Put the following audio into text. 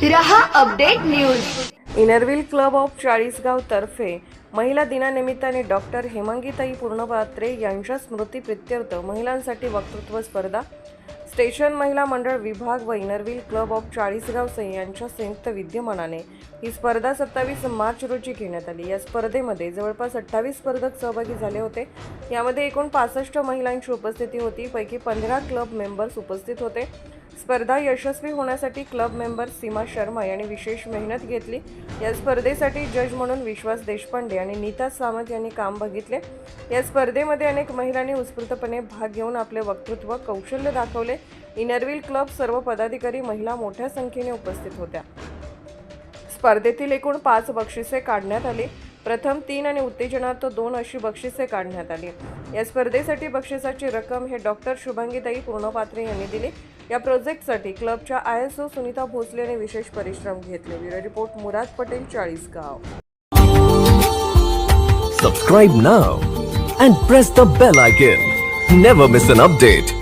Update news. Inner wheel club of Chalisgaon तर्फे महिला दिनानिमित्ताने doctor हेमांगीताई Purnapatre यांच्या स्मृतीप्रित्यर्थ महिलांसाठी वक्तृत्व स्पर्धा स्टेशन महिला मंडळ विभाग व inner wheel club of Chalisgaon से यांच्या संयुक्त विद्यमानाने ही स्पर्धा सत्तावीस मार्च रोजी घेण्यात आली. या स्पर्धेमध्ये जवळपास अठ्ठावीस स्पर्धक सहभागी झाले होते. यामध्ये एकूण पासष्ट महिलांची उपस्थिती होती. पैकी पंधरा क्लब मेंबर्स उपस्थित होते. स्पर्धा यशस्वी होण्यासाठी क्लब मेंबर सीमा शर्मा यांनी विशेष मेहनत घेतली. या स्पर्धेसाठी जज म्हणून विश्वास देशपांडे आणि नीता सामंत यांनी काम बघितले. या स्पर्धेमध्ये अनेक महिलांनी उत्स्फूर्तपणे भाग घेऊन आपले वक्तृत्व कौशल्य दाखवले. इनरव्हील क्लब सर्व पदाधिकारी महिला मोठ्या संख्येने उपस्थित होत्या. स्पर्धेतील एकूण पाच बक्षिसे काढण्यात आली. प्रथम तीन आणि उत्तेजनार्थ दोन अशी बक्षिसे काढण्यात आली. या स्पर्धेसाठी बक्षिसाची रक्कम हे डॉक्टर शुभांगीताई पूर्णपात्रे यांनी दिली. या प्रोजेक्टसाठी क्लबच्या I S O Sunita Bhosale यांनी विशेष परिश्रम घेतले. Bureau report Murad Patel Chalisgaon. Subscribe now and press the bell icon never miss an update